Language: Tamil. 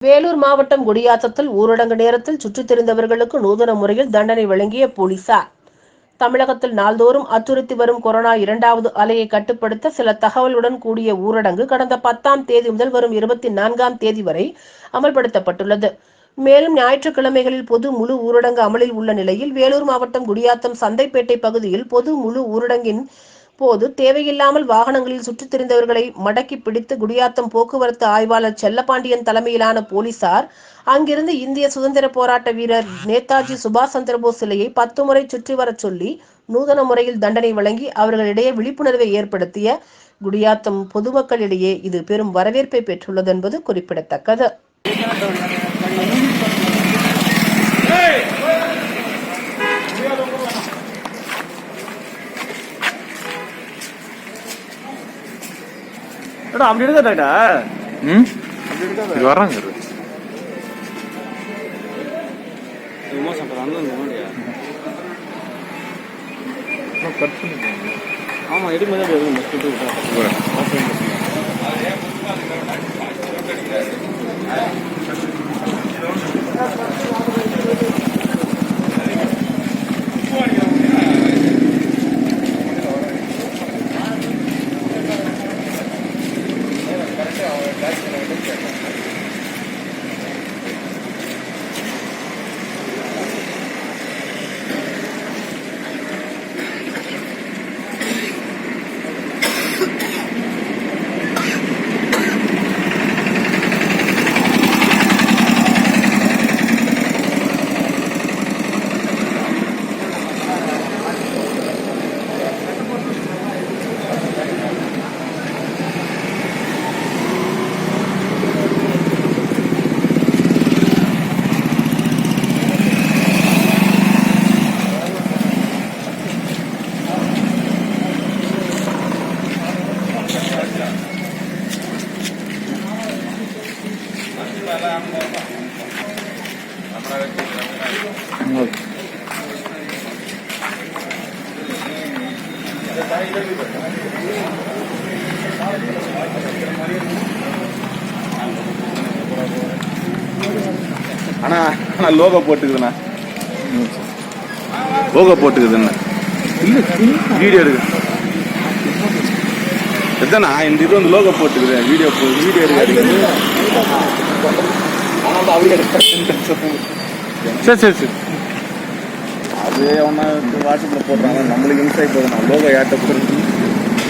வேலூர் மாவட்டம் குடியாத்தத்தில் ஊரடங்கு நேரத்தில் சுற்றித் திரிந்தவர்களுக்கு நூதன முறையில் தண்டனை வழங்கிய போலீசார். தமிழகத்தில் நாள்தோறும் அச்சுறுத்தி வரும் கொரோனா இரண்டாவது அலையை கட்டுப்படுத்த சில தகவலுடன் கூடிய ஊரடங்கு கடந்த பத்தாம் தேதி முதல் வரும் இருபத்தி நான்காம் தேதி வரை அமல்படுத்தப்பட்டுள்ளது. மேலும் ஞாயிற்றுக்கிழமைகளில் பொது முழு ஊரடங்கு அமலில் உள்ள நிலையில் வேலூர் மாவட்டம் குடியாத்தம் சந்தைப்பேட்டை பகுதியில் பொது முழு ஊரடங்கின் போது தேவையில்லாமல் வாகனங்களில் சுற்றித் திரிந்தவர்களை மடக்கி பிடித்து குடியாத்தம் போக்குவரத்து ஆய்வாளர் செல்லபாண்டியன் தலைமையிலான போலீசார் அங்கிருந்து இந்திய சுதந்திர போராட்ட வீரர் நேதாஜி சுபாஷ் சந்திரபோஸ் சிலையை பத்து முறை சுற்றி வரச் சொல்லி நூதன முறையில் தண்டனை வழங்கி அவர்களிடையே விழிப்புணர்வை ஏற்படுத்திய குடியாத்தம் பொதுமக்களிடையே இது பெரும் வரவேற்பை பெற்றுள்ளது என்பது குறிப்பிடத்தக்கது. எடா அப்படி எடுக்காதாடா ம் இது வர்றாங்க கட் பண்ணிக்கோங்க. ஆமா எடுக்கும்போது அண்ணா அண்ணா லோகோ போட்டுக்குதுண்ணா லோகோ போட்டுக்குதுண்ணா வீடியோ எடுக்கு எத்தனா இந்த இது வந்து லோகோ போட்டுக்குது வீடியோ வீடியோ எடுக்க சரி சரி சரி. அது அவனை வாட்ஸ்அப்பில் போடுறாங்க. நம்மளுக்கு இன்சைட் போதும். லோகோ யார்கிட்ட போடுறது